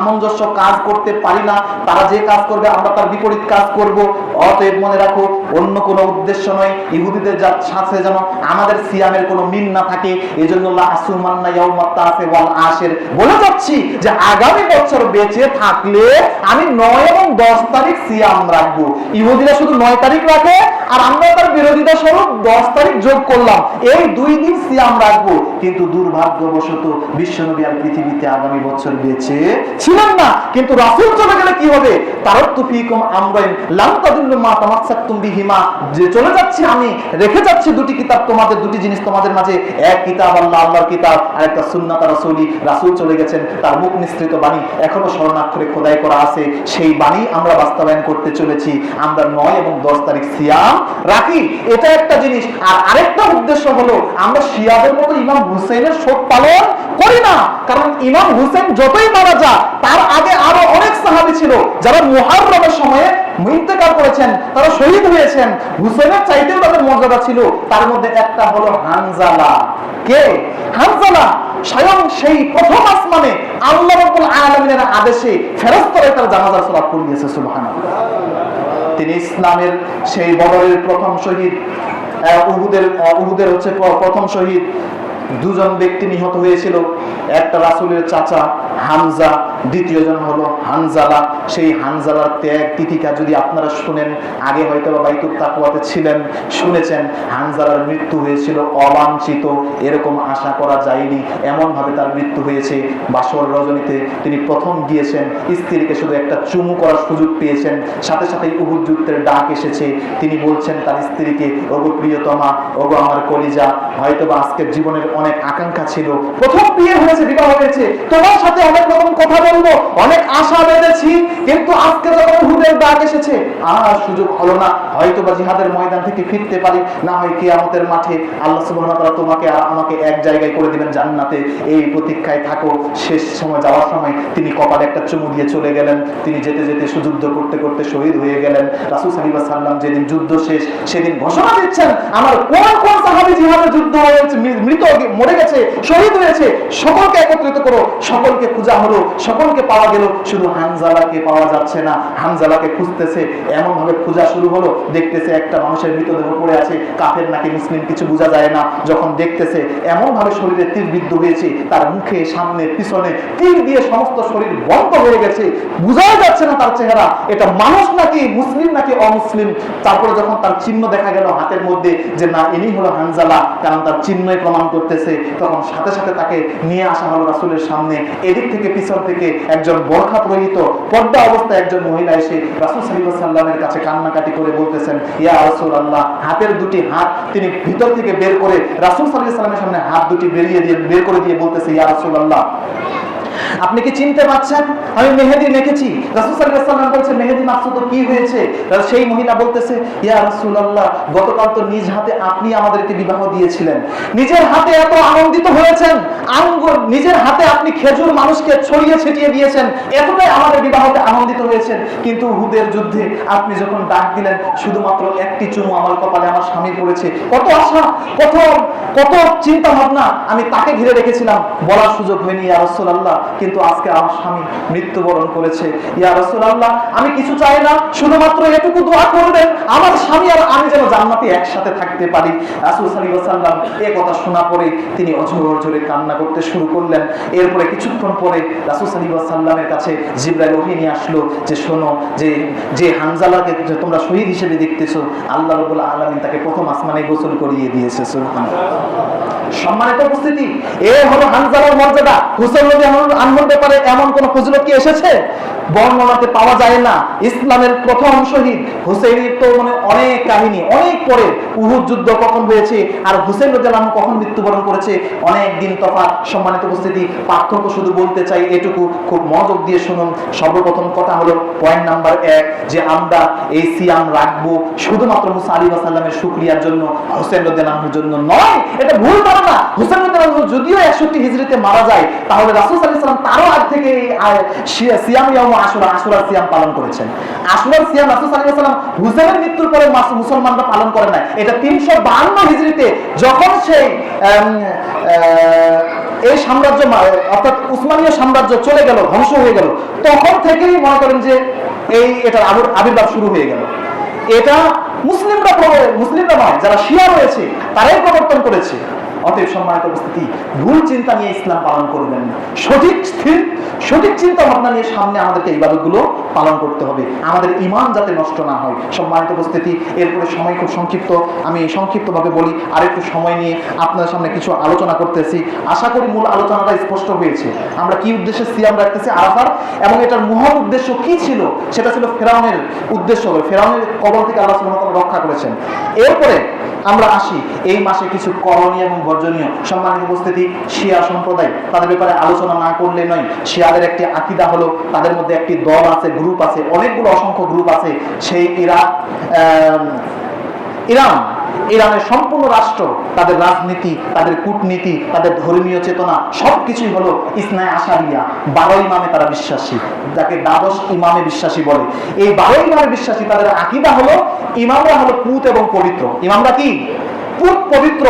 সামঞ্জস্য কাজ করতে পারি না, তারা যে কাজ করবে, আমরা তার বিপরীত কাজ করব। অতএব মনে রাখো, অন্য কোনো উদ্দেশ্য নয়, ইহুদিদের যা সাথে যেন আমাদের সিয়ামের কোনো মিল না থাকে এই জন্য আসের বলে যাচ্ছি যে আগামী বছর বেঁচে থাকলে আমি নয় এবং দশ তারিখ সিয়াম রাখব। ইহুদিরা শুধু নয় তারিখ রাখে, আর আমরা তার বিরোধিতা স্বরূপ দশ তারিখ যোগ করলাম। এই দুই দিন সিয়াম রাখব। কিন্তু দুর্ভাগ্যবশত বিশ্বনবী আর পৃথিবীতে আগামী বছর বেঁচে ছিলেন না, কিন্তু রাসূল চলে গেলে কি হবে? আমরাইন মা যে চলে যাচ্ছি আমি, রেখে যাচ্ছি দুটি কিতাব তোমাদের, দুটি জিনিস তোমাদের মাঝে। এক কিতাব আল্লাহ, আল্লাহর কিতাব আর একটা সুন্নাত চলে গেছেন, তার মুখ নিঃসৃত বাণী এখনও খোদাই করা আছে। সেই বাণী আমরা বাস্তবায়ন করতে চলেছি। আমরা নয় এবং দশ তারিখ সিয়াম রাখি। এটা একটা জিনিস। আর আরেকটা উদ্দেশ্য হলো, আমরা শিয়াদের মতো ইমাম হুসেনের শোক পালন করি না। কারণ ইমাম হুসেন যতই মারা যা তার আগে আরও অনেক সাহাবী ছিল যারা মুহাররমের সময়ে ইন্তেকাল করেছেন, তারা শহীদ হয়েছেন। হুসেনের চাইতেও তাদের মর্যাদা ছিল। তার মধ্যে একটা হলো হানজালা। কে? হানজালা স্বয়ং সেই প্রথম আসমানে আল্লাহ রাব্বুল আলামিনের আদেশে ফেরেশতারা তার জানাজা সালাত পড়িয়েছে সুবহানাল্লাহ। তিনি ইসলামের সেই বদরের প্রথম শহীদ উহুদের উহুদের হচ্ছে প্রথম শহীদ। দুজন ব্যক্তি নিহত হয়েছিল। একটা রাসুলের চাচা হামজা দ্বিতীয় জন হলো হানজালা। সেই হানজালার ত্যাগ তিথিকা যদি আপনারা শুনেন, আগে হয়তো বাইতুল তাকওয়াতে ছিলেন, শুনেছেন, হানজালার মৃত্যু হয়েছিল অবাঞ্ছিত, এরকম আশা করা যায়নি। এমন ভাবে তার মৃত্যু হয়েছে। বাসর রজনীতে তিনি প্রথম গিয়েছেন, স্ত্রীকে শুধু একটা চুমু করার সুযোগ পেয়েছেন। সাথে সাথে উহুদ ডাক এসেছে। তিনি বলছেন, তার স্ত্রীকে, ওগো প্রিয়তমা, ওগো আমার কলিজা হয়তো বা আজকের জীবনের অনেক আকাঙ্ক্ষা ছিল। প্রথম বিয়ে হয়েছে, বিবাহ হয়েছে। তোমার সাথে অনেক রকম কথা বলব, অনেক আশা বেঁধেছি, কিন্তু আজকে যখন হুদের ডাক এসেছে, আর সুযোগ হলো না। হয়তো বা জিহাদের ময়দান থেকে ফিরতে পারি। না হয় কিয়ামতের মাঠে আল্লাহ ওয়া তোমাকে আমাকে এক জায়গায় করে দিবেন জান্নাতে। এই প্রতীক্ষায় থাকো। শেষ সময় যাওয়ার সময় তিনি কপালে একটা চুমু দিয়ে চলে গেলেন। তিনি যেতে যেতে সুযুদ্ধ করতে করতে শহীদ হয়ে গেলেন। রাসূল আলাইহি সাল্লাম যেদিন যুদ্ধ শেষ, সেদিন ঘোষণা দিচ্ছেন, আমার কোন কোন সাহাবী জিহাদে যুদ্ধ হয়েছে মৃত মরে গেছে, শহীদ হয়েছে, সকলকে একত্রিত করো। সকলকে খোঁজা হলো, সকলকে পাওয়া গেল। শুধু হানজালাকে পাওয়া যাচ্ছে না, হানজালাকে খুঁজতেছে। এমন ভাবে খোঁজা শুরু হলো দেখতেছে একটা মানুষের মৃতদেহ পড়ে আছে, কাফের নাকি মুসলিম কিছু বোঝা যায় না। যখন দেখতেছে এমন ভাবে শরীরে তীর বিদ্ধ হয়েছে, তার মুখে, সামনে, পিছনে তীর দিয়ে সমস্ত শরীর বন্ধ হয়ে গেছে। বোঝাই যাচ্ছে না তার চেহারা, এটা মানুষ নাকি, মুসলিম নাকি অমুসলিম? তারপরে যখন তার চিহ্ন দেখা গেল হাতের মধ্যে যে, না, ইনি হলো হানজালা কারণ তার চিহ্নই প্রমাণ করতেছে, তখন সাথে সাথে তাকে নিয়ে আসা হলো রাসূলের সামনে। এদিক থেকে পিছন থেকে একজন বরখা প্রহিত, পর্দা অবস্থায় একজন মহিলা এসে রাসুল সাল্লাল্লাহু সাল্লামের কাছে কান্নাকাটি করে বলতেছেন ইয়া রাসূলুল্লাহ। হাতের দুটি হাত তিনি ভিতর থেকে বের করে রাসুল সাল্লাহ সামনে হাত দুটি বেরিয়ে দিয়ে, বের করে দিয়ে বলতেছে, ইয়া রাসূলুল্লাহ। আপনি কি চিনতে পারছেন আমি মেহেদি মেখেছি রাসূল সাল্লাম বলছে মেহেদি মাকসুদ তো কি হয়েছে? সেই মহিলা বলতেছে, ইয়া রাসূলুল্লাহ, গতকাল তো নিজ হাতে আপনি আমাদেরকে বিবাহ দিয়েছিলেন। নিজের হাতে এত আনন্দিত হয়েছেন। আঙ্গুর, নিজের হাতে আপনি খেজুর মানুষকে ছড়িয়ে ছিটিয়ে দিয়েছেন। এতটাই আমাদের বিবাহতে আনন্দিত হয়েছেন। কিন্তু হুদের যুদ্ধে আপনি যখন ডাক দিলেন, শুধুমাত্র একটি চুমু আমার কপালে আমার স্বামী পড়েছে। কত আশা, কত কত চিন্তা ভাবনা আমি তাকে ঘিরে রেখেছিলাম। বলার সুযোগ হয়নি, ইয়া রাসূলুল্লাহ। কিন্তু আজকে আমার স্বামী মৃত্যুবরণ করেছে। ইয়া রাসূলুল্লাহ, আমি কিছু চাই না, শুধুমাত্র এটুকু দোয়া করবেন, আমার স্বামী আর আমি যেন জান্নাতে একসাথে থাকতে পারি। রাসূল আলাইহি ওয়াসাল্লাম এই কথা শোনা পরে তিনি অঝোর ঝরে কান্না করতে শুরু করলেন। এরপরে কিছুক্ষণ পরে রাসূল আলাইহি ওয়াসাল্লামের কাছে জিবরাইল ওহী আসলো যে, শোনো, যে যে হানজালাকে তোমরা শহীদ হিসেবে দেখতেছো, আল্লাহ রাব্বুল আলামিন তাকে প্রথম আসমানে গোসল করিয়ে দিয়েছে। সুবহানাল্লাহ। সম্মানিত উপস্থিতি, এ হলো হানজালার মর্যাদা। হুসেন নবী ব্যাপারে এমন কোন ফজিলত কি এসেছে? বর্ণনাতে পাওয়া যায় না। ইসলামের প্রথম শহীদ হুসেনের তো মানে অনেক কাহিনী, অনেক পরে উহুদ যুদ্ধ কখন হয়েছে আর হুসেন রাদিয়াল্লাহু কখন মৃত্যুবরণ করেছে, অনেক দিন তফাৎ, সম্মানিত উপস্থিতি, পার্থক্য শুধু বলতে চাই এটুকু, খুব মনোযোগ দিয়ে শুনুন। সর্বপ্রথম কথা হলো পয়েন্ট নাম্বার এক, যে আমরা এই সিয়াম রাখব শুধুমাত্র মুসা আলী সাল্লামের শুক্রিয়ার জন্য হোসেন রদ্দানহুর জন্য নয়, এটা ভুল ধারণা। হোসেন রদ্দানহু যদিও একষট্টি হিজড়িতে মারা যায়, তাহলে রাসুল সাল্লাহ তারও আগ থেকে সিয়াম সিয়াম পালন করেছেন। সিয়াম রাসুল সাল্লাহ সাল্লাম হুসেনের মৃত্যুর পরে মুসলমানরা পালন করে না এটা তিনশো হিজড়িতে যখন সেই এই সাম্রাজ্য অর্থাৎ উসমানীয় সাম্রাজ্য চলে গেল, ধ্বংস হয়ে গেল, তখন থেকেই মনে করেন যে এই এটার আবির- আবির্ভাব শুরু হয়ে গেল। এটা মুসলিমরা মুসলিমরা নয়, যারা শিয়া রয়েছে, তারাই প্রবর্তন করেছে। অতএব সম্মানিত উপস্থিতি, ভুল চিন্তা নিয়ে ইসলাম পালন করবেন। সঠিক স্থির, সঠিক চিন্তা ভাবনা নিয়ে সামনে আমাদেরকে ইবাদতগুলো পালন করতে হবে। আমাদের ইমান যাতে নষ্ট না হয়। সম্মানিত উপস্থিতি, এরপরে সময় খুব সংক্ষিপ্ত। আমি সংক্ষিপ্তভাবে বলি আর একটু সময় নিয়ে আপনাদের সামনে কিছু আলোচনা করতেছি। আশা করি মূল আলোচনাটা স্পষ্ট হয়েছে। আমরা কি উদ্দেশ্যে সিয়াম রাখতেছি? আরাফার এবং এটার মহৎ উদ্দেশ্য কি ছিল? সেটা ছিল ফেরাউনের উদ্দেশ্য ফেরাউনের কবল থেকে আল্লাহ রক্ষা করেছেন। এরপরে আমরা আসি। এই মাসে কিছু করণীয় এবং বর্জনীয় সম্মানিত উপস্থিতি, শিয়া সম্প্রদায়, তাদের ব্যাপারে আলোচনা না করলে নয়। শিয়াদের একটি আকিদা হলো, তাদের মধ্যে একটি দল আছে গ্রুপ আছে, অনেকগুলো অসংখ্য গ্রুপ আছে। সেই ইরাক ইরান ইরানের সম্পূর্ণ রাষ্ট্র, তাদের রাজনীতি, তাদের কূটনীতি, তাদের ধর্মীয় চেতনা সব কিছুই হলো ইসনায় আশারিয়া বারো ইমামে তারা বিশ্বাসী, যাকে দ্বাদশ ইমামে বিশ্বাসী বলে। এই বারো ইমামে বিশ্বাসী, তাদের আকিদা হলো, ইমামরা হলো পুত এবং পবিত্র। ইমামরা কি? পুত, পবিত্র।